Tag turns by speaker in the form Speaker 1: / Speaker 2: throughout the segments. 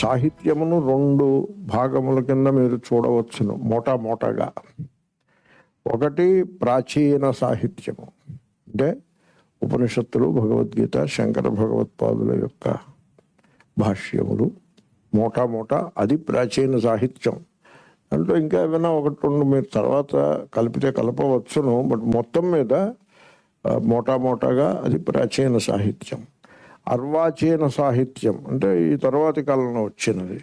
Speaker 1: సాహిత్యమును రెండు భాగముల కింద మీరు చూడవచ్చును మోటా మోటాగా. ఒకటి ప్రాచీన సాహిత్యము అంటే ఉపనిషత్తులు భగవద్గీత శంకర భగవత్పాదుల యొక్క భాష్యములు. మోటా మోటా అది ప్రాచీన సాహిత్యం. అంటే ఇంకా ఏమైనా ఒకటి రెండు మీరు తర్వాత కలిపితే కలపవచ్చును బట్ మొత్తం మీద మోటా మోటాగా అది ప్రాచీన సాహిత్యం. అర్వాచీన సాహిత్యం. అంటే ఈ తర్వాతి కాలంలో వచ్చినది.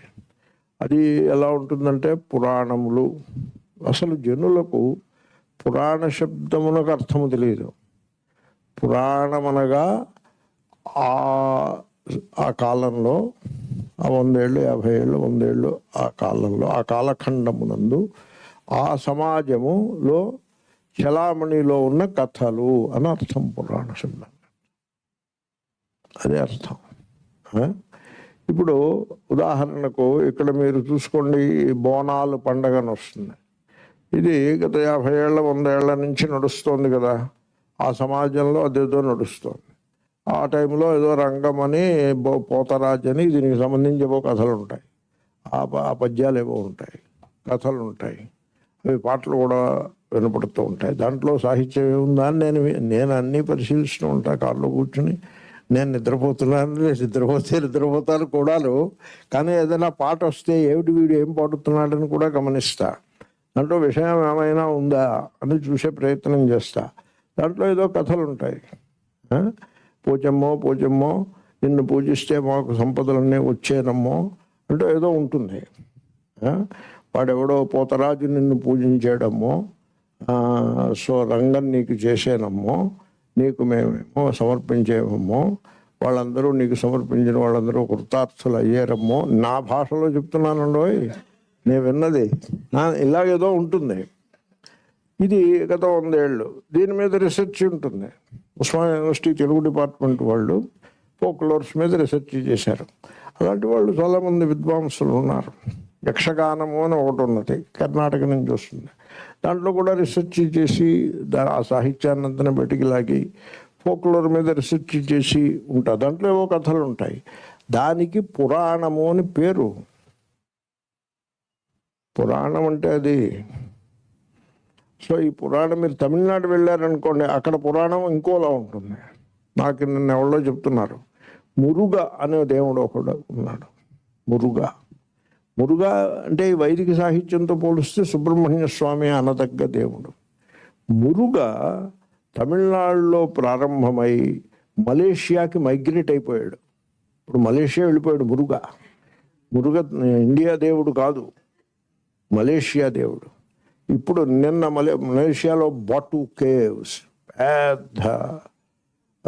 Speaker 1: అది ఎలా ఉంటుందంటే పురాణములు. అసలు జనులకు పురాణ శబ్దమునకు అర్థము తెలియదు పురాణమనగా ఆ ఆ కాలంలో ఆ వందేళ్ళు యాభై ఏళ్ళు వందేళ్ళు ఆ కాలంలో ఆ కాలఖండమునందు ఆ సమాజములో చలామణిలో ఉన్న కథలు అని అర్థం పురాణ శబ్దం. అదే అర్థం. ఇప్పుడు ఉదాహరణకు ఇక్కడ మీరు చూసుకోండి బోనాలు పండగను వస్తుంది. ఇది గత యాభై ఏళ్ళ వంద ఏళ్ళ నుంచి నడుస్తోంది కదా. ఆ సమాజంలో అదేదో నడుస్తోంది. ఆ టైంలో ఏదో రంగం అని బో- పోతరాజ్ అని దీనికి సంబంధించి ఏవో కథలు ఉంటాయి. ఆ ప- ఆ పద్యాలు ఏవో ఉంటాయి. కథలు ఉంటాయి. అవి పాటలు కూడా వినపడుతూ ఉంటాయి. దాంట్లో సాహిత్యం ఏముందా అని నేను నేను అన్నీ పరిశీలిస్తూ ఉంటాను కార్లో కూర్చుని నేను నిద్రపోతున్నాను నేను నిద్రపోతే నిద్రపోతాను కూడాను. కానీ ఏదైనా పాట వస్తే ఏమిటి వీడు ఏం పాడుతున్నాడని కూడా గమనిస్తా. దాంట్లో విషయం ఏమైనా ఉందా అని చూసే ప్రయత్నం చేస్తా. దాంట్లో ఏదో కథలు ఉంటాయి. పూజమ్మో పూజమ్మో నిన్ను పూజిస్తే మాకు సంపదలన్నీ వచ్చేనమ్మో అంటే ఏదో ఉంటుంది. వాడెవడో పోతరాజు నిన్ను పూజించేయడమ్మో సో రంగం నీకు చేసేనమ్మో. నీకు మేమేమో సమర్పించేమమ్మో వాళ్ళందరూ నీకు సమర్పించిన వాళ్ళందరూ కృతార్థులు అయ్యారమ్మో నా భాషలో చెప్తున్నానండోయ్ నేను విన్నది. నా- ఇలాగేదో ఉంటుంది. ఇది గత వందేళ్ళు. దీని మీద రీసెర్చ్ ఉంటుంది. ఉస్మానియా యూనివర్సిటీ తెలుగు డిపార్ట్మెంట్ వాళ్ళు ఫోక్లోర్స్ మీద రీసెర్చ్ చేశారు. అలాంటి వాళ్ళు చాలామంది విద్వాంసులు ఉన్నారు. యక్షగానము అని ఒకటి ఉన్నది. కర్ణాటక నుంచి వస్తుంది. దాంట్లో కూడా రీసెర్చ్ చేసి ఆ సాహిత్యాన్ని అంతా బయటికి లాగి ఫోక్లోర్ మీద రీసెర్చ్ చేసి ఉంటా. దాంట్లో ఏవో కథలు ఉంటాయి. దానికి పురాణము అని పేరు. పురాణం అంటే అది. సో ఈ పురాణం మీరు తమిళనాడు వెళ్ళారనుకోండి అక్కడ పురాణం ఇంకోలా ఉంటుంది. నాకు నిన్న ఎవరో చెప్తున్నారు. మురుగ అనే దేవుడు ఒకడు ఉన్నాడు. మురుగ. మురుగ అంటే ఈ వైదిక సాహిత్యంతో పోలిస్తే సుబ్రహ్మణ్య స్వామి అనదగ్గ దేవుడు. మురుగ తమిళనాడులో ప్రారంభమై మలేషియాకి మైగ్రేట్ అయిపోయాడు. ఇప్పుడు మలేషియా వెళ్ళిపోయాడు మురుగ. మురుగ ఇండియా దేవుడు కాదు మలేషియా దేవుడు. ఇప్పుడు నిన్న మలే మలేషియాలో బాటు కేవ్స్ పెద్ద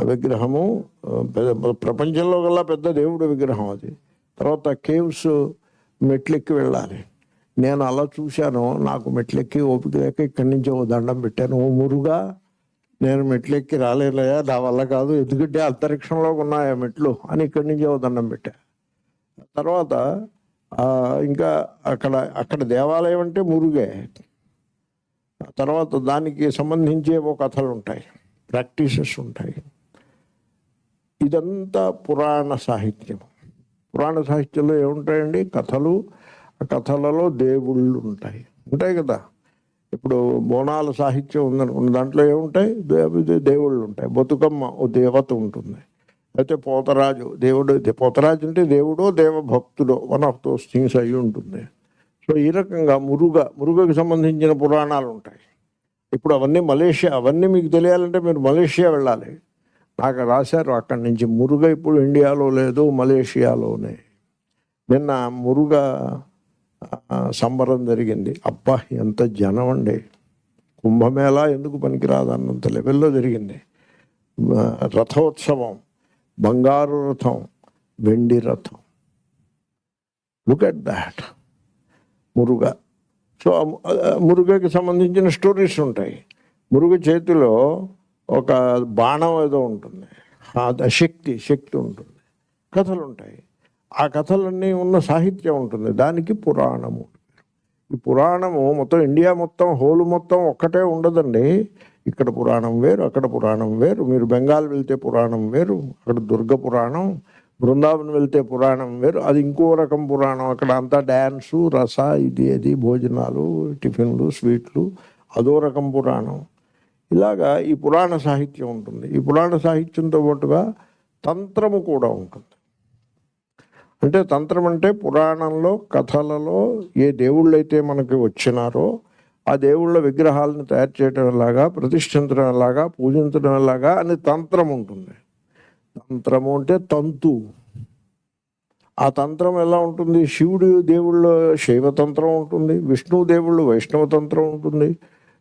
Speaker 1: విగ్రహము పెద్ద- ప్రపంచంలో కల్లా పెద్ద దేవుడి విగ్రహం అది. తర్వాత కేవ్స్ మెట్లెక్కి వెళ్ళాలి. నేను అలా చూశాను నాకు మెట్లెక్కి ఓపిక లేక ఇక్కడి నుంచి ఓ దండం పెట్టాను. ఓ మురుగా నేను మెట్లెక్కి రాలేనయా నా వల్ల కాదు ఎందుకంటే అంతరిక్షంలో ఉన్నాయా మెట్లు అని ఇక్కడి నుంచి ఓ దండం పెట్టా. తర్వాత ఇంకా అక్కడ అక్కడ దేవాలయం అంటే మురుగే. తర్వాత దానికి సంబంధించి ఏవో కథలు ఉంటాయి ప్రాక్టీసెస్ ఉంటాయి. ఇదంతా పురాణ సాహిత్యం పురాణ సాహిత్యంలో ఏముంటాయండి? కథలు. ఆ కథలలో దేవుళ్ళు ఉంటాయి. ఉంటాయి కదా? ఇప్పుడు బోనాల సాహిత్యం ఉందనుకోండి దాంట్లో ఏముంటాయి? దేవుళ్ళు ఉంటాయి. బతుకమ్మ ఓ దేవత ఉంటుంది. అయితే పోతరాజు దేవుడు పోతరాజు అంటే దేవుడో దేవభక్తుడో వన్ ఆఫ్ దోస్ థింగ్స్ అయి ఉంటుంది. సో ఈ రకంగా మురుగ మురుగకి సంబంధించిన పురాణాలు ఉంటాయి ఇప్పుడు అవన్నీ మలేషియా అవన్నీ మీకు తెలియాలంటే మీరు మలేషియా వెళ్ళాలి. నాకు రాశారు. అక్కడి నుంచి మురుగ ఇప్పుడు ఇండియాలో లేదు మలేషియాలోనే. నిన్న మురుగ సంబరం జరిగింది. అబ్బా ఎంత జనం అండి. కుంభమేళా ఎందుకు పనికిరాదన్నంత లెవెల్లో జరిగింది. రథోత్సవం బంగారు రథం వెండి రథం. Look at that Muruga. So మురుగకి సంబంధించిన స్టోరీస్ ఉంటాయి. మురుగ చేతిలో ఒక బాణం ఏదో ఉంటుంది. శక్తి శక్తి ఉంటుంది. కథలు ఉంటాయి ఆ కథలన్నీ ఉన్న సాహిత్యం ఉంటుంది. దానికి పురాణము. ఈ పురాణము మొత్తం ఇండియా మొత్తం హోల్ మొత్తం ఒక్కటే ఉండదండి. ఇక్కడ పురాణం వేరు అక్కడ పురాణం వేరు. మీరు బెంగాల్ వెళ్తే పురాణం వేరు అక్కడ దుర్గ పురాణం బృందావనం వెళ్తే పురాణం వేరు. అది ఇంకో రకం పురాణం. అక్కడ అంతా డ్యాన్సు రస ఇది అది భోజనాలు టిఫిన్లు స్వీట్లు అదో రకం పురాణం. ఇలాగా ఈ పురాణ సాహిత్యం ఉంటుంది. ఈ పురాణ సాహిత్యంతో పాటుగా తంత్రము కూడా ఉంటుంది. అంటే తంత్రం అంటే పురాణంలో కథలలో ఏ దేవుళ్ళు అయితే మనకి వచ్చినారో ఆ దేవుళ్ళ విగ్రహాలను తయారు చేయడం ఎలాగా ప్రతిష్ఠించడం ఎలాగా పూజించడం ఎలాగా అని తంత్రం ఉంటుంది. తంత్రము అంటే తంతు. ఆ తంత్రం ఎలా ఉంటుంది? శివుడు దేవుళ్ళ శైవ తంత్రం ఉంటుంది విష్ణువు దేవుళ్ళు వైష్ణవ తంత్రం ఉంటుంది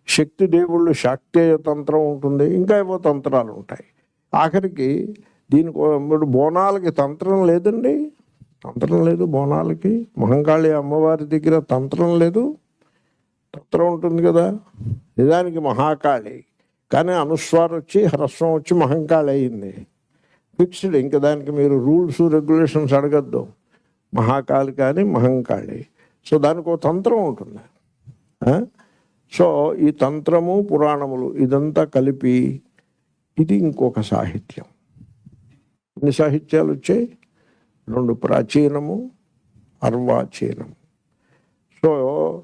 Speaker 1: శక్తి దేవుళ్ళు శాక్తేయ తంత్రం ఉంటుంది ఇంకా ఏవో తంత్రాలు ఉంటాయి. ఆఖరికి దీనికి బోనాలకి తంత్రం లేదండి. తంత్రం లేదు బోనాలకి. మహంకాళి అమ్మవారి దగ్గర తంత్రం లేదు. తంత్రం ఉంటుంది కదా. నిజానికి మహాకాళి. కానీ అనుస్వారం వచ్చి హ్రస్వం వచ్చి మహంకాళి అయింది. ఫిక్స్డ్. ఇంకా దానికి మీరు రూల్స్ రెగ్యులేషన్స్ అడగద్దు. మహాకాళి కానీ మహంకాళి. సో దానికి ఒక తంత్రం ఉంటుంది. సో ఈ తంత్రము పురాణములు ఇదంతా కలిపి ఇది ఇంకొక సాహిత్యం. ఎన్ని సాహిత్యాలు వచ్చాయి? రెండు ప్రాచీనము అర్వాచీనము. సో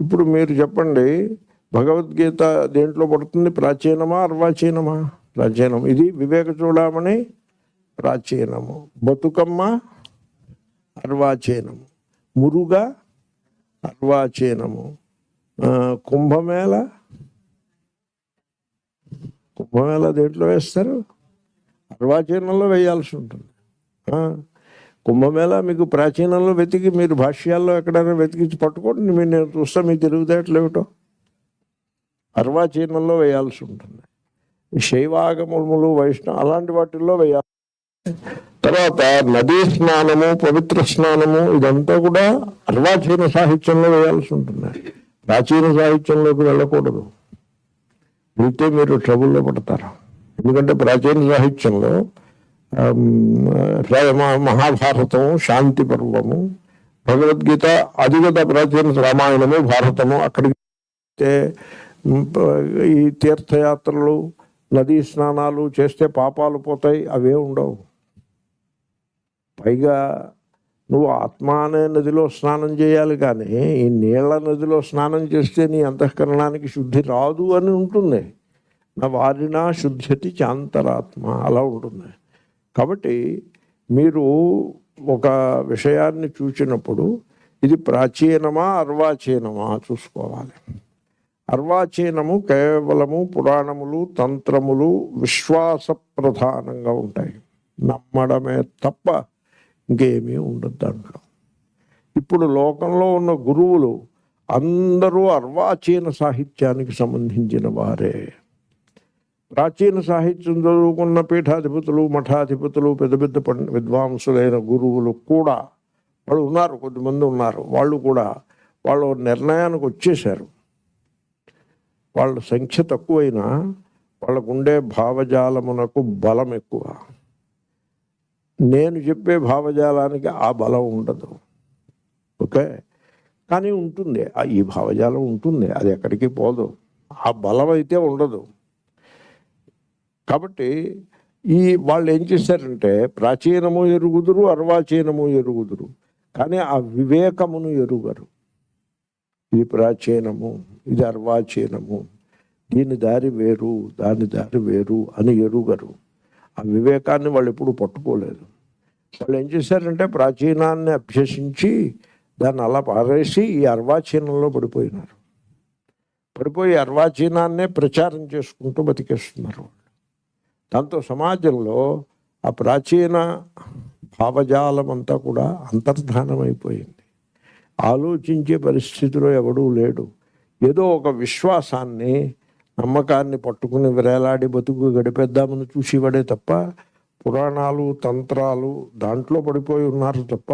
Speaker 1: ఇప్పుడు మీరు చెప్పండి భగవద్గీత దేంట్లో పడుతుంది? ప్రాచీనమా అర్వాచీనమా? ప్రాచీనం. ఇది వివేక చూడమని ప్రాచీనము. బతుకమ్మ అర్వాచీనము. మురుగ అర్వాచీనము. కుంభమేళ? కుంభమేళ దేంట్లో వేస్తారు? అర్వాచీనంలో వేయాల్సి ఉంటుంది. కుంభమేళ మీకు ప్రాచీనంలో వెతికి మీరు భాష్యాల్లో ఎక్కడైనా వెతికించి పట్టుకోండి మీరు నేను చూస్తా మీ తిరుగుదేట్లు ఏమిటో. అర్వాచీనంలో వేయాల్సి ఉంటుంది. శైవాగములు వైష్ణవ అలాంటి వాటిల్లో వేయాలి తర్వాత నదీ స్నానము పవిత్ర స్నానము ఇదంతా కూడా అర్వాచీన సాహిత్యంలో వేయాల్సి ఉంటుంది. ప్రాచీన సాహిత్యంలోకి వెళ్ళకూడదు. వెళ్తే మీరు ట్రబుల్లో పడతారు. ఎందుకంటే ప్రాచీన సాహిత్యంలో మహాభారతము మహాభారతం శాంతి పర్వము భగవద్గీత అది కదా ప్రాచీన రామాయణము భారతము అక్కడికి వెళ్తే ఈ తీర్థయాత్రలు నదీ స్నానాలు చేస్తే పాపాలు పోతాయి అవే ఉండవు. పైగా నువ్వు ఆత్మ అనే నదిలో స్నానం చేయాలి కానీ ఈ నీళ్ళ నదిలో స్నానం చేస్తే నీ అంతఃకరణానికి శుద్ధి రాదు అని ఉంటుంది. నా వారినా శుద్ధ్యతి చాంతరాత్మ అలా ఉంటుంది. కాబట్టి మీరు ఒక విషయాన్ని చూసినప్పుడు ఇది ప్రాచీనమా అర్వాచీనమా చూసుకోవాలి. అర్వాచీనము కేవలము పురాణములు తంత్రములు విశ్వాస ప్రధానంగా ఉంటాయి. నమ్మడమే తప్ప ఇంకేమీ ఉండదు దాంట్లో ఇప్పుడు లోకంలో ఉన్న గురువులు అందరూ అర్వాచీన సాహిత్యానికి సంబంధించిన వారే. ప్రాచీన సాహిత్యం చదువుకున్న పీఠాధిపతులు మఠాధిపతులు పెద్ద పెద్ద విద్వాంసులైన గురువులు కూడా వాళ్ళు ఉన్నారు కొద్దిమంది ఉన్నారు. వాళ్ళు కూడా వాళ్ళు నిర్ణయానికి వచ్చేశారు. వాళ్ళ సంఖ్య తక్కువైనా వాళ్ళకుండే భావజాలమునకు బలం ఎక్కువ. నేను చెప్పే భావజాలానికి ఆ బలం ఉండదు. ఓకే? కానీ ఉంటుంది. ఆ ఈ భావజాలం ఉంటుంది. అది ఎక్కడికి పోదు. ఆ బలం అయితే ఉండదు. కాబట్టి ఈ వాళ్ళు ఏం చేశారంటే ప్రాచీనము ఎరుగుదురు అర్వాచీనము ఎరుగుదురు. కానీ ఆ వివేకమును ఎరుగరు. ఇది ప్రాచీనము ఇది అర్వాచీనము. దీని దారి వేరు దాని దారి వేరు అని ఎరుగరు. ఆ వివేకాన్ని వాళ్ళు ఎప్పుడూ పట్టుకోలేదు. వాళ్ళు ఏం చేశారంటే ప్రాచీనాన్ని అభ్యసించి దాన్ని అలా పారేసి ఈ అర్వాచీనంలో పడిపోయినారు. పడిపోయి అర్వాచీనాన్నే ప్రచారం చేసుకుంటూ బతికేస్తున్నారు వాళ్ళు. దాంతో సమాజంలో ఆ ప్రాచీన భావజాలం అంతా కూడా అంతర్ధానం అయిపోయింది ఆలోచించే పరిస్థితిలో ఎవడూ లేడు. ఏదో ఒక విశ్వాసాన్ని నమ్మకాన్ని పట్టుకుని విరేలాడి బతుకు గడిపేద్దామని చూసివాడే తప్ప పురాణాలు తంత్రాలు దాంట్లో పడిపోయి ఉన్నారు తప్ప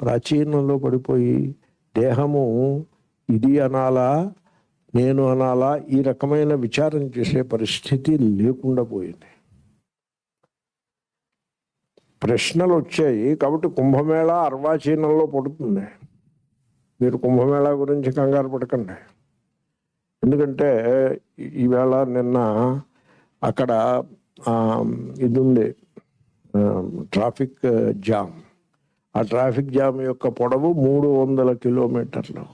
Speaker 1: ప్రాచీనంలో పడిపోయి దేహము ఇది అనాలా నేను అనాలా ఈ రకమైన విచారం చేసే పరిస్థితి లేకుండా పోయింది. ప్రశ్నలు వచ్చాయి కాబట్టి కుంభమేళా అర్వాచీనంలో పడుతుంది. మీరు కుంభమేళ గురించి కంగారు పడకండి. ఎందుకంటే ఈవేళ నిన్న అక్కడ ఇది ఉంది ట్రాఫిక్ జామ్. ఆ ట్రాఫిక్ జామ్ యొక్క పొడవు మూడు వందల కిలోమీటర్లు.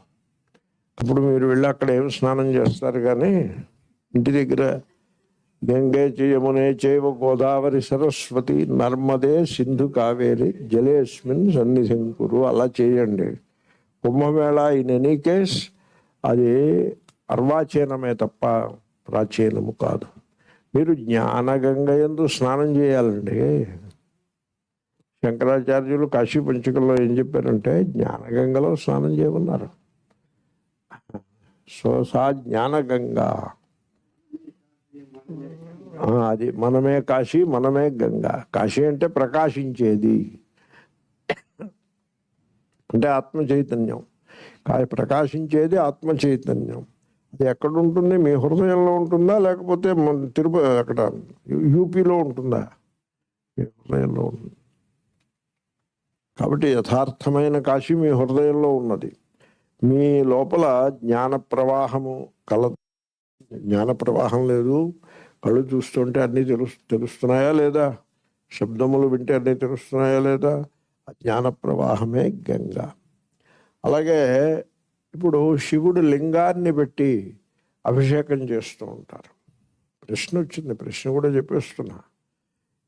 Speaker 1: అప్పుడు మీరు వెళ్ళి అక్కడ ఏం స్నానం చేస్తారు కానీ ఇంటి దగ్గర గంగే చ యమునే గోదావరి సరస్వతి నర్మదే సింధు కావేరి జలేస్మిన్ సన్నిధింకురు అలా చేయండి. కుంభమేళ ఇన్ ఎనీ కేస్ అది అర్వాచీనమే తప్ప ప్రాచీనము కాదు. మీరు జ్ఞానగంగ ఎందు స్నానం చేయాలండి. శంకరాచార్యులు కాశీ పంచకంలో ఏం చెప్పారంటే జ్ఞానగంగలో స్నానం చేయమన్నారు. సో సా జ్ఞానగంగా. అది మనమే కాశీ మనమే గంగా. కాశీ అంటే ప్రకాశించేది. అంటే ఆత్మ చైతన్యం కా ప్రకాశించేది ఆత్మ చైతన్యం అది ఎక్కడ ఉంటుంది మీ హృదయంలో ఉంటుందా? లేకపోతే మన తిరుపతి అక్కడ యూపీలో ఉంటుందా? మీ హృదయంలో ఉంటుంది? కాబట్టి యథార్థమైన కాశీ మీ హృదయంలో ఉన్నది. మీ లోపల జ్ఞాన ప్రవాహము కల జ్ఞాన ప్రవాహం లేదు. కళ్ళు చూస్తుంటే అన్నీ తెలు తెలుస్తున్నాయా లేదా? శబ్దములు వింటే అన్నీ తెలుస్తున్నాయా లేదా? ఆ జ్ఞాన ప్రవాహమే గంగా. అలాగే ఇప్పుడు శివుడు లింగాన్ని పెట్టి అభిషేకం చేస్తూ ఉంటారు. ప్రశ్న వచ్చింది ప్రశ్న కూడా చెప్పేస్తున్నా.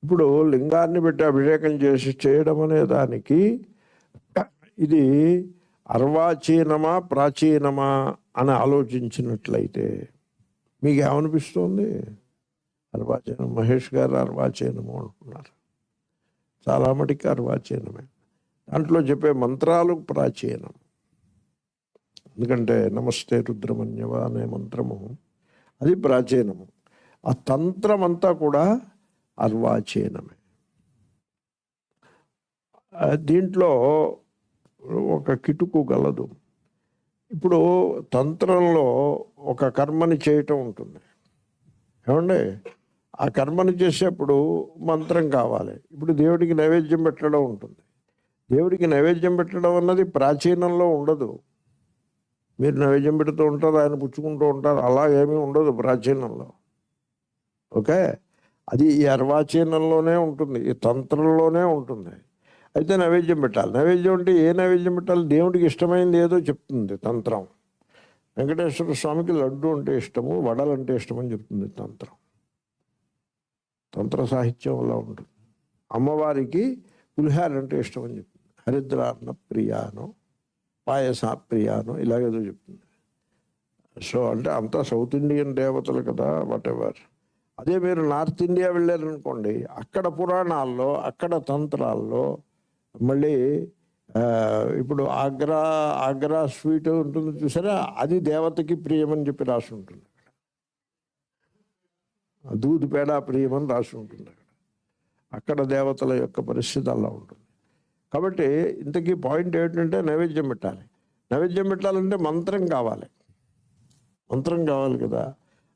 Speaker 1: ఇప్పుడు లింగాన్ని పెట్టి అభిషేకం చేసి చేయడం అనే దానికి ఇది అర్వాచీనమా ప్రాచీనమా అని ఆలోచించినట్లయితే మీకు ఏమనిపిస్తుంది అర్వాచీనం మహేష్ గారు అర్వాచీనము అంటున్నారు చాలా మటుకి అర్వాచీనమే. దాంట్లో చెప్పే మంత్రాలు ప్రాచీనం. ఎందుకంటే నమస్తే రుద్రమన్యవ అనే మంత్రము అది ప్రాచీనము. ఆ తంత్రం అంతా కూడా అర్వాచీనమే. దీంట్లో ఒక కిటుకు గలదు. ఇప్పుడు తంత్రంలో ఒక కర్మని చేయటం ఉంటుంది. ఏమండి? ఆ కర్మను చేసేప్పుడు మంత్రం కావాలి. ఇప్పుడు దేవుడికి నైవేద్యం పెట్టడం ఉంటుంది. దేవుడికి నైవేద్యం పెట్టడం అన్నది ప్రాచీనంలో ఉండదు. మీరు నైవేద్యం పెడుతూ ఉంటారు ఆయన పుచ్చుకుంటూ ఉంటారు. అలా ఉండదు ప్రాచీనంలో. ఓకే? అది ఈ అర్వాచీనంలోనే ఉంటుంది ఈ తంత్రంలోనే ఉంటుంది. అయితే నైవేద్యం పెట్టాలి. నైవేద్యం అంటే ఏ నైవేద్యం పెట్టాలి? దేవుడికి ఇష్టమైంది ఏదో చెప్తుంది తంత్రం. వెంకటేశ్వర స్వామికి లడ్డు అంటే ఇష్టము వడలంటే ఇష్టమని ఇష్టం అని చెప్తుంది తంత్రం. తంత్ర సాహిత్యం అలా ఉంటుంది. అమ్మవారికి పులిహార అంటే ఇష్టం అని చెప్తుంది. హరిద్రాన్న ప్రియానో పాయస ప్రియాను ఇలాగేదో చెప్తుంది. సో అంటే అంతా సౌత్ ఇండియన్ దేవతలు కదా వాట్ ఎవర్ అదే మీరు నార్త్ ఇండియా వెళ్ళారనుకోండి అక్కడ పురాణాల్లో అక్కడ తంత్రాల్లో మళ్ళీ ఇప్పుడు ఆగ్రా ఆగ్రా స్వీట్ ఉంటుంది చూసారా? అది దేవతకి ప్రియమని చెప్పి రాసి ఉంటుంది దూద్ పేడ ప్రియమని రాసి ఉంటుంది అక్కడ. అక్కడ దేవతల యొక్క పరిస్థితి అలా ఉంటుంది. కాబట్టి ఇంతకీ పాయింట్ ఏంటంటే నైవేద్యం పెట్టాలి. నైవేద్యం పెట్టాలంటే మంత్రం కావాలి. మంత్రం కావాలి కదా.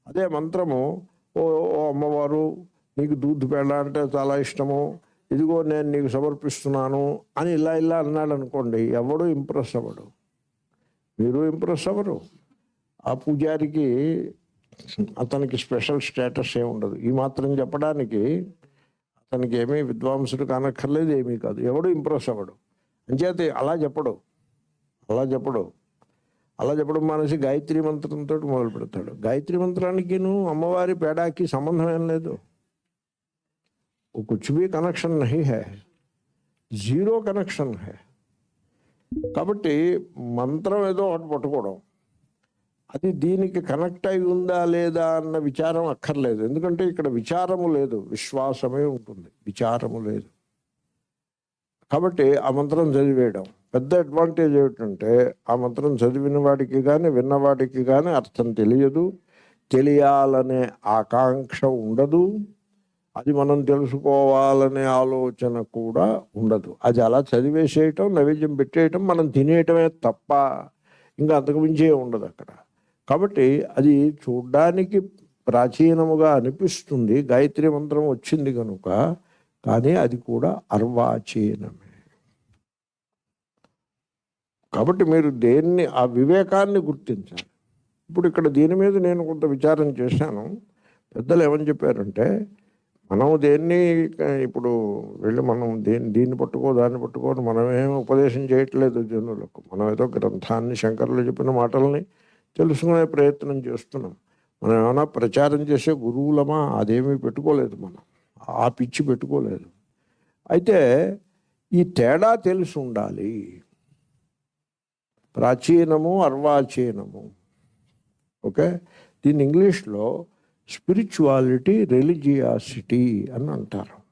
Speaker 1: అదే మంత్రము ఓ ఓ అమ్మవారు నీకు దూద్ పేడ అంటే చాలా ఇష్టము ఇదిగో నేను నీకు సమర్పిస్తున్నాను అని ఇలా ఇలా అన్నాడు అనుకోండి ఎవడు ఇంప్రెస్ అవ్వడు. మీరు ఇంప్రెస్ అవ్వరు ఆ పూజారికి అతనికి స్పెషల్ స్టేటస్ ఏమి ఉండదు ఈ మాత్రం చెప్పడానికి తనకి ఏమీ విద్వాంసుడు కానక్కర్లేదు ఏమీ కాదు. ఎవడు ఇంప్రెస్ అవ్వడు. అంచేత అలా చెప్పడు. అలా చెప్పడు. అలా చెప్పడం మానేసి గాయత్రి మంత్రంతో మొదలు పెడతాడు. గాయత్రి మంత్రానికి నువ్వు అమ్మవారి పేడాకి సంబంధం ఏం లేదు. కుచ్ భీ కనెక్షన్ నహి హే. జీరో కనెక్షన్ హే. కాబట్టి మంత్రం ఏదో ఒకటి పట్టుకోవడం. అది దీనికి కనెక్ట్ అయి ఉందా లేదా అన్న విచారం అక్కర్లేదు. ఎందుకంటే ఇక్కడ విచారము లేదు. విశ్వాసమే ఉంటుంది. విచారము లేదు. కాబట్టి ఆ మంత్రం చదివేయడం. పెద్ద అడ్వాంటేజ్ ఏమిటంటే ఆ మంత్రం చదివిన వాడికి కానీ విన్నవాడికి కానీ అర్థం తెలియదు. తెలియాలనే ఆకాంక్ష ఉండదు. అది మనం తెలుసుకోవాలనే ఆలోచన కూడా ఉండదు. అది అలా చదివేసేయటం నైవేద్యం పెట్టేయటం మనం తినేయటమే తప్ప ఇంకా అంతకుమించే ఉండదు అక్కడ. కాబట్టి అది చూడ్డానికి ప్రాచీనముగా అనిపిస్తుంది. గాయత్రి మంత్రం వచ్చింది కనుక కానీ అది కూడా అర్వాచీనమే. కాబట్టి మీరు దేన్ని ఆ వివేకాన్ని గుర్తించాలి. ఇప్పుడు ఇక్కడ దీని మీద నేను కొంత విచారం చేశాను. పెద్దలు ఏమని చెప్పారంటే మనం దేన్ని ఇప్పుడు వెళ్ళి మనం దేన్ని దీన్ని పట్టుకో దాన్ని పట్టుకో మనమేమి ఉపదేశం చేయట్లేదు జనులకు. మనం ఏదో గ్రంథాన్ని శంకరులు చెప్పిన మాటల్ని తెలుసుకునే ప్రయత్నం చేస్తున్నాం. మనం ఏమైనా ప్రచారం చేసే గురువులమా? అదేమీ పెట్టుకోలేదు మనం. ఆ పిచ్చి పెట్టుకోలేదు. అయితే ఈ తేడా తెలిసి ఉండాలి. ప్రాచీనము అర్వాచీనము. ఓకే? దీన్ని ఇంగ్లీష్లో స్పిరిచువాలిటీ రిలిజియాసిటీ అని అంటారు.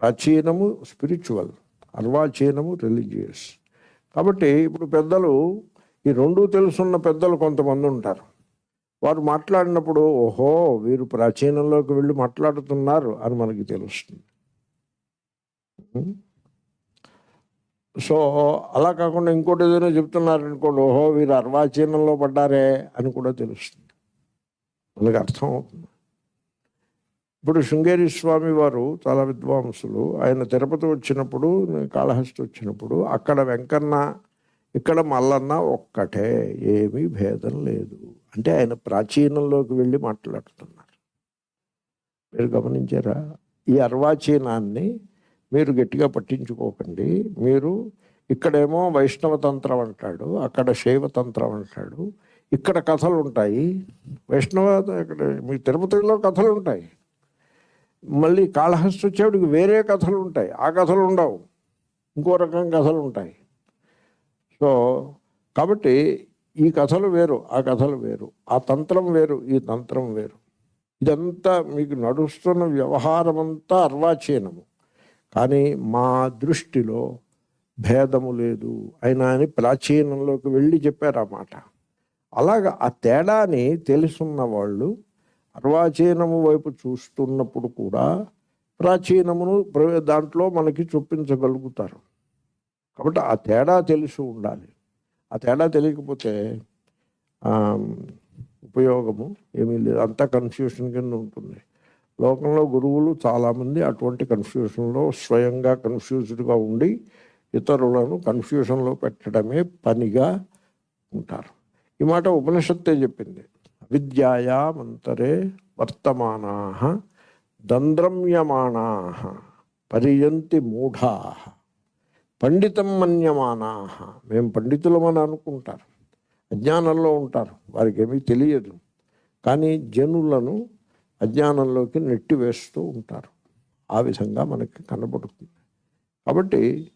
Speaker 1: ప్రాచీనము స్పిరిచువల్. అర్వాచీనము రిలీజియస్. కాబట్టి ఇప్పుడు పెద్దలు ఈ రెండు తెలుసున్న పెద్దలు కొంతమంది ఉంటారు. వారు మాట్లాడినప్పుడు ఓహో వీరు ప్రాచీనంలోకి వెళ్ళి మాట్లాడుతున్నారు అని మనకి తెలుస్తుంది. సో అలా కాకుండా ఇంకోటి ఏదైనా చెప్తున్నారనుకోండి ఓహో వీరు అర్వాచీనంలో పడ్డారే అని కూడా తెలుస్తుంది. మనకు అర్థం అవుతుంది ఇప్పుడు శృంగేరి స్వామి వారు చాలా విద్వాంసులు. ఆయన తిరుపతి వచ్చినప్పుడు కాళహస్తి వచ్చినప్పుడు అక్కడ వెంకన్న ఇక్కడ మల్లన్న ఒక్కటే ఏమీ భేదం లేదు. అంటే ఆయన ప్రాచీనంలోకి వెళ్ళి మాట్లాడుతున్నారు. మీరు గమనించారా? ఈ అర్వాచీనాన్ని మీరు గట్టిగా పట్టించుకోకండి. మీరు ఇక్కడేమో వైష్ణవ తంత్రం అంటాడు అక్కడ శైవ తంత్రం అంటాడు ఇక్కడ కథలు ఉంటాయి. వైష్ణవ ఇక్కడ మీ తిరుపతిలో కథలు ఉంటాయి. మళ్ళీ కాళహస్తి వచ్చేవాడికి వేరే కథలు ఉంటాయి. ఆ కథలు ఉండవు. ఇంకో రకం కథలు ఉంటాయి. సో కాబట్టి ఈ కథలు వేరు ఆ కథలు వేరు ఆ తంత్రం వేరు ఈ తంత్రం వేరు. ఇదంతా మీకు నడుస్తున్న వ్యవహారం అంతా అర్వాచీనము. కానీ మా దృష్టిలో భేదము లేదు అయినా అని ప్రాచీనంలోకి వెళ్ళి చెప్పారు ఆ మాట. అలాగా ఆ తేడాని తెలుసున్న వాళ్ళు అర్వాచీనము వైపు చూస్తున్నప్పుడు కూడా ప్రాచీనమును ప్ర- దాంట్లో మనకి చూపించగలుగుతారు. కాబట్టి ఆ తేడా తెలిసి ఉండాలి. ఆ తేడా తెలియకపోతే ఉపయోగము ఏమీ లేదు. అంతా కన్ఫ్యూషన్ కింద ఉంటుంది. లోకంలో గురువులు చాలామంది అటువంటి కన్ఫ్యూషన్లో స్వయంగా కన్ఫ్యూజ్డ్గా ఉండి ఇతరులను కన్ఫ్యూషన్లో పెట్టడమే పనిగా ఉంటారు. ఈ మాట ఉపనిషత్తే చెప్పింది. విద్యాయామంతరే వర్తమానా దంద్రమ్యమాణా పరియంతి మూఢా. పండితం మన్యమానా మేము పండితులమని అనుకుంటారు. అజ్ఞానంలో ఉంటారు. వారికి ఏమీ తెలియదు. కానీ జనులను అజ్ఞానంలోకి నెట్టివేస్తూ ఉంటారు. ఆ విధంగా మనకి కనబడుతుంది. కాబట్టి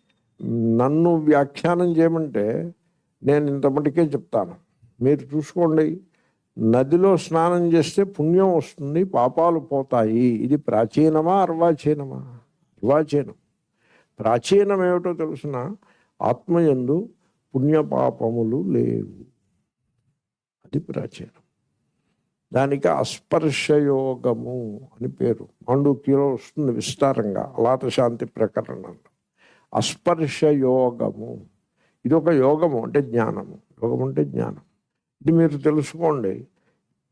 Speaker 1: నన్ను వ్యాఖ్యానం చేయమంటే నేను ఇంత మటుకే చెప్తాను. మీరు చూసుకోండి. నదిలో స్నానం చేస్తే పుణ్యం వస్తుంది పాపాలు పోతాయి. ఇది ప్రాచీనమా అర్వాచీనమా? అర్వాచీనం ప్రాచీనం ఏమిటో తెలుసిన ఆత్మయందు పుణ్యపాపములు లేవు. అది ప్రాచీనం. దానికి అస్పర్శయోగము అని పేరు. మాండూక్యలో వస్తుంది విస్తారంగా అలాత శాంతి ప్రకరణంలో. అస్పర్శయోగము. ఇది ఒక యోగము అంటే జ్ఞానము. యోగం అంటే జ్ఞానం. ఇది మీరు తెలుసుకోండి.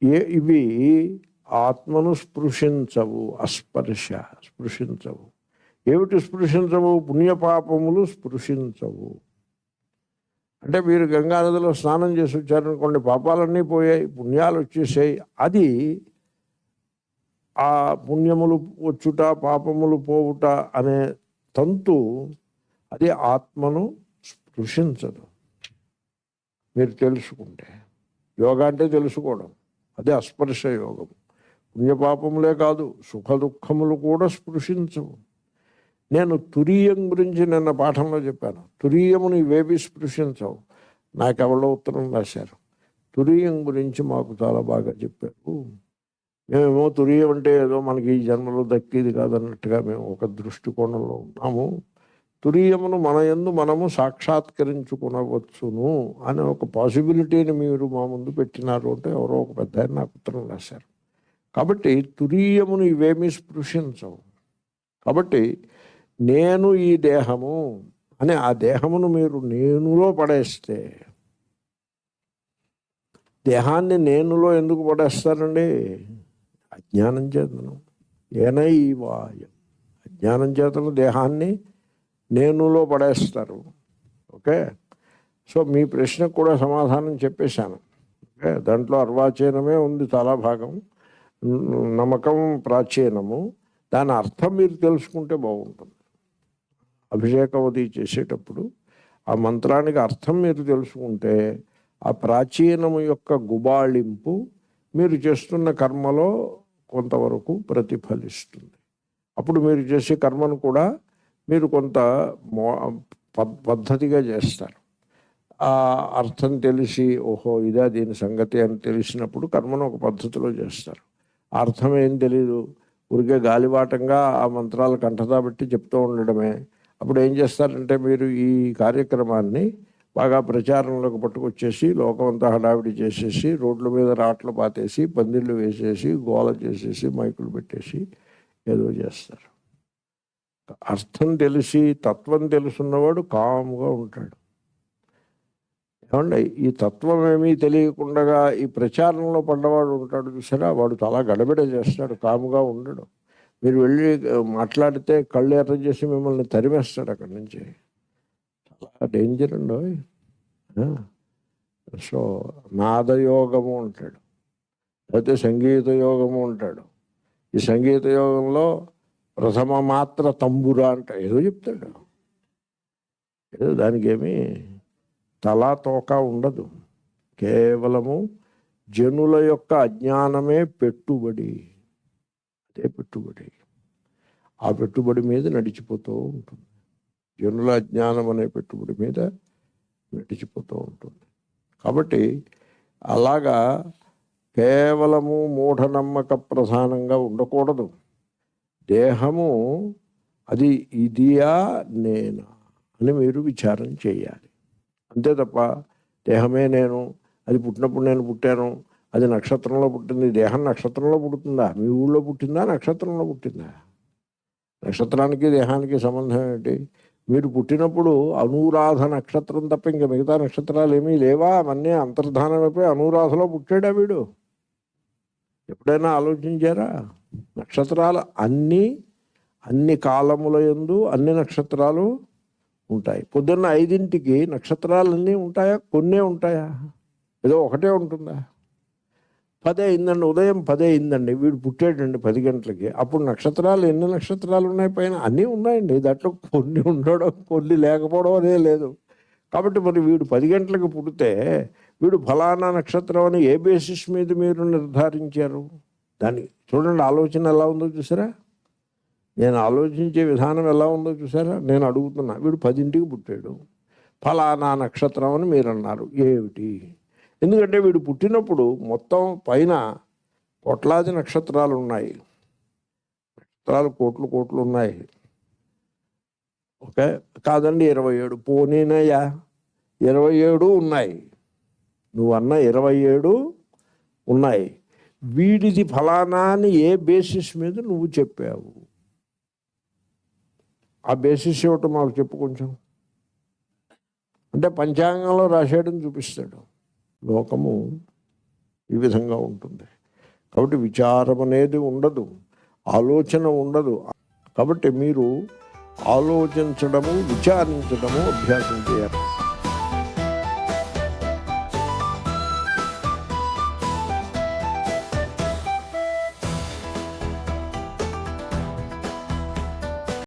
Speaker 1: ఏ ఇవి ఆత్మను స్పృశించవు అస్పర్శ స్పృశించవు. ఏమిటి స్పృశించవు? పుణ్యపాపములు స్పృశించవు. అంటే మీరు గంగా నదిలో స్నానం చేసి వచ్చారనుకోండి పాపాలన్నీ పోయాయి పుణ్యాలు వచ్చేసాయి. అది ఆ పుణ్యములు వచ్చుట పాపములు పోవుట అనే తంతు అది ఆత్మను స్పృశించదు. మీరు తెలుసుకుంటే. యోగా అంటే తెలుసుకోవడం. అదే అస్పర్శ యోగం పుణ్యపాపములే కాదు సుఖ దుఃఖములు కూడా స్పృశించవు. నేను తురీయం గురించి నిన్న పాఠంలో చెప్పాను. తురీయముని ఇవేవి స్పృశించవు నాకు ఎవరో ఉత్తరం రాశారు. తురీయం గురించి మాకు చాలా బాగా చెప్పారు. మేమేమో తురీయం అంటే ఏదో మనకి ఈ జన్మలో దక్కేది కాదన్నట్టుగా మేము ఒక దృష్టికోణంలో ఉన్నాము. తురీయమును మన యందు మనము సాక్షాత్కరించుకునవచ్చును అనే ఒక పాసిబిలిటీని మీరు మా ముందు పెట్టినారు అంటే ఎవరో ఒక పెద్ద నాకు ఉత్తరం రాశారు. కాబట్టి తురీయమును ఇవేమీ స్పృశించవు. కాబట్టి నేను ఈ దేహము అని ఆ దేహమును మీరు నేనులో పడేస్తే దేహాన్ని నేనులో ఎందుకు పడేస్తారండి? అజ్ఞానం చేతను. ఏనై వాయం అజ్ఞానం చేతను దేహాన్ని నేనులో పడేస్తారు. ఓకే? సో మీ ప్రశ్నకు కూడా సమాధానం చెప్పేశాను. ఓకే? దాంట్లో అర్వాచీనమే ఉంది చాలా భాగం. నమ్మకం ప్రాచీనము. దాని అర్థం మీరు తెలుసుకుంటే బాగుంటుంది. అభిషేకవది చేసేటప్పుడు ఆ మంత్రానికి అర్థం మీరు తెలుసుకుంటే ఆ ప్రాచీనము యొక్క గుబాళింపు మీరు చేస్తున్న కర్మలో కొంతవరకు ప్రతిఫలిస్తుంది. అప్పుడు మీరు చేసే కర్మను కూడా మీరు కొంత మో పద్ధతిగా చేస్తారు. ఆ అర్థం తెలిసి ఓహో ఇదా దీని సంగతి అని తెలిసినప్పుడు కర్మను ఒక పద్ధతిలో చేస్తారు. అర్థం ఏం తెలీదు. ఊరికే గాలివాటంగా ఆ మంత్రాలు కంఠతా పెట్టి చెప్తూ ఉండడమే. అప్పుడు ఏం చేస్తారంటే మీరు ఈ కార్యక్రమాన్ని బాగా ప్రచారంలోకి పట్టుకొచ్చేసి లోకమంతా హడావిడి చేసేసి రోడ్ల మీద రాట్లు పాతేసి పందిళ్ళు వేసేసి గోల చేసేసి మైకులు పెట్టేసి ఏదో చేస్తారు. అర్థం తెలిసి తత్వం తెలుసున్నవాడు కామ్గా ఉంటాడు. ఏమండి ఈ తత్వం ఏమీ తెలియకుండా ఈ ప్రచారంలో పడ్డవాడు ఉంటాడు చూసారా? వాడు చాలా గడబిడ చేస్తాడు కాముగా ఉండడు. మీరు వెళ్ళి మాట్లాడితే కళ్ళు ఎర్ర చేసి మిమ్మల్ని తరిమేస్తాడు అక్కడి నుంచి. చాలా డేంజర్ అండి సో నాదయోగము ఉంటాడు లేకపోతే సంగీత యోగము ఉంటాడు ఈ సంగీత యోగంలో ప్రథమ మాత్ర తంబురా అంట ఏదో చెప్తాడు. ఏదో దానికి ఏమి తలా తోక ఉండదు. కేవలము జనుల యొక్క అజ్ఞానమే పెట్టుబడి. అదే పెట్టుబడి. ఆ పెట్టుబడి మీద నడిచిపోతూ ఉంటుంది. జనుల జ్ఞానం అనే పెట్టుబడి మీద నడిచిపోతూ ఉంటుంది. కాబట్టి అలాగా కేవలము మూఢనమ్మక ప్రధానంగా ఉండకూడదు. దేహము అది ఇదియా నేనా అని మీరు విచారం చేయాలి. అంతే తప్ప దేహమే నేను అది పుట్టినప్పుడు నేను పుట్టాను అది నక్షత్రంలో పుట్టింది దేహం నక్షత్రంలో పుడుతుందా? మీ ఊళ్ళో పుట్టిందా? నక్షత్రంలో పుట్టిందా? నక్షత్రానికి దేహానికి సంబంధం ఏంటి? మీరు పుట్టినప్పుడు అనురాధ నక్షత్రం తప్ప ఇంకా మిగతా నక్షత్రాలు ఏమీ లేవా? అవన్నీ అంతర్ధానమైపోయి అనురాధలో పుట్టాడా వీడు? ఎప్పుడైనా ఆలోచించారా? నక్షత్రాలు అన్నీ అన్ని కాలముల యందు అన్ని నక్షత్రాలు ఉంటాయి. పొద్దున్న ఐదింటికి నక్షత్రాలన్నీ ఉంటాయా? కొన్నే ఉంటాయా? ఏదో ఒకటే ఉంటుందా? పదే అయిందండి ఉదయం పదే అయిందండి. వీడు పుట్టాడండి పది గంటలకి. అప్పుడు నక్షత్రాలు ఎన్ని నక్షత్రాలు ఉన్నాయి పైన? అన్నీ ఉన్నాయండి. దాంట్లో కొన్ని ఉండడం కొన్ని లేకపోవడం అదే లేదు. కాబట్టి మరి వీడు పది గంటలకు పుడితే వీడు ఫలానా నక్షత్రం అని ఏ బేసిస్ మీద మీరు నిర్ధారించారు? దాన్ని చూడండి ఆలోచన ఎలా ఉందో చూసారా? నేను ఆలోచించే విధానం ఎలా ఉందో చూసారా? నేను అడుగుతున్నా వీడు పదింటికి పుట్టాడు. ఫలానా నక్షత్రం అని మీరు అన్నారు. ఏమిటి? ఎందుకంటే వీడు పుట్టినప్పుడు మొత్తం పైన కోట్లాది నక్షత్రాలు ఉన్నాయి. నక్షత్రాలు కోట్లు కోట్లు ఉన్నాయి. ఓకే? కాదండి ఇరవై ఏడు పోనీనయ్యా. ఇరవై ఏడు ఉన్నాయి. నువ్వు అన్న ఇరవై ఏడు ఉన్నాయి. వీడిది ఫలానా అని ఏ బేసిస్ మీద నువ్వు చెప్పావు? ఆ బేసిస్ ఏమిటో మాకు చెప్పు కొంచెం. అంటే పంచాంగంలో రాసేయడం చూపిస్తాడు. లోకము ఈ విధంగా ఉంటుంది. కాబట్టి విచారం అనేది ఉండదు ఆలోచన ఉండదు. కాబట్టి మీరు ఆలోచించడము విచారించడము అభ్యాసం చేయాలి.